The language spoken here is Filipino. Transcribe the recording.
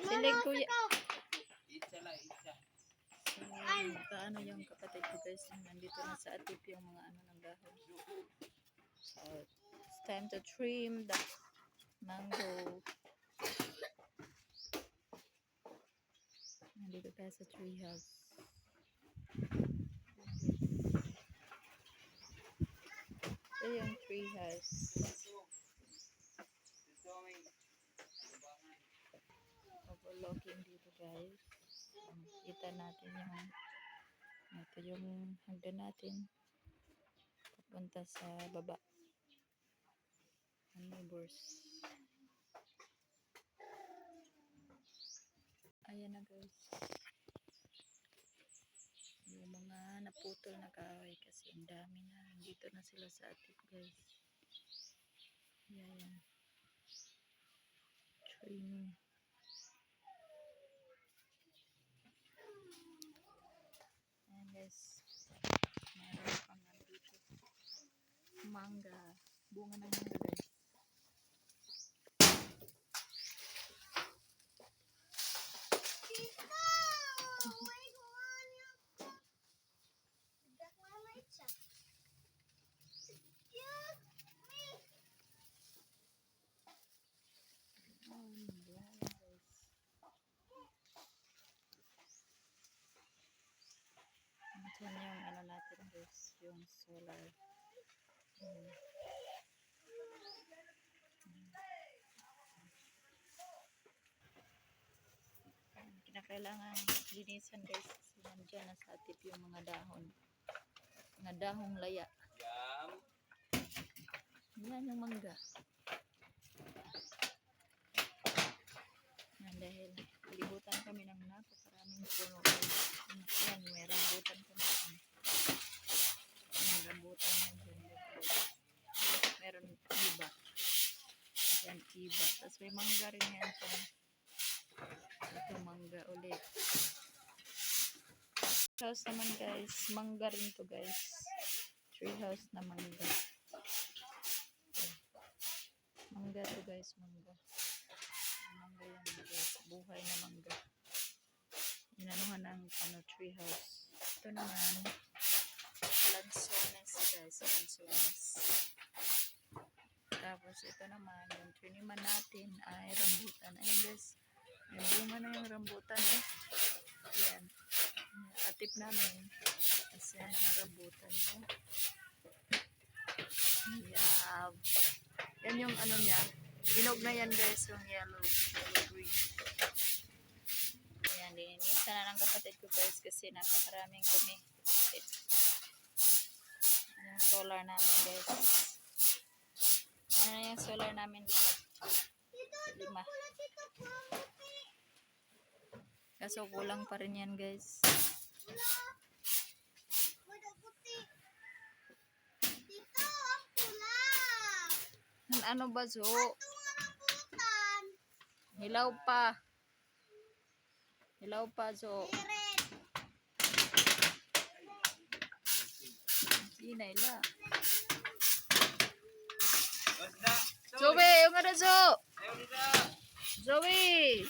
Silig kuya. So, ano yung kapatid ko guys, nandito na sa atip yung mga ano ng dahon. So, it's time to trim the mango. Nandito tayo sa tree house. Ito yung tree house. Overlooking dito guys. Um, Kita natin yung ito yung hagdan natin papunta sa baba. Ang neighbors. Ayan na guys. Yung mga naputol na kahoy kasi ang dami na. Dito na sila sa atip guys. Ayan. Trimming. Guys. Meron pang nandito. Manga. Bunga ng manga guys. Ayan, bunga guys. Ito yung ano natin guys. Yung solar. Ayan. Ayan, Kinakailangan linisan guys kasi nandiyan na sa atip yung mga dahon. Mga dahong laya. Yan yung mangga. Yan dahil libutan kami ng napakaraming puno. Yan, may rambutan kami. Yan, rambutan dyan. Tapos meron iba. Yan, iba. Tapos may mangga rin yan. Ito, mangga ulit. House naman guys. Mangga rin to guys. Tree house na mangga. Mangga to guys, mangga. Buhay na mangga. Inanuhan ng ano, tree house. Ito naman, lansones guys, lansones. Tapos ito naman, yung triniman natin ay rambutan. Ayan guys, may bunga na yung rambutan eh. Yan. Atip namin. Kasi yan ang rambutan eh. Yab. Yan yung ano niya. Hinog na yan guys, yung yellow. Yellow green. Ayan, lininisan na ng kapatid ko guys kasi napakaraming dumi. Kapatid. Yung solar namin guys. Ano yung solar namin lahat? Lima. Kaso kulang pa rin yan guys. An- Ano ba zo? Hilaw pa. Hilaw pa zo. Sinay la. Basta. Zoe, yung zo? Ayaw nila. Zoe!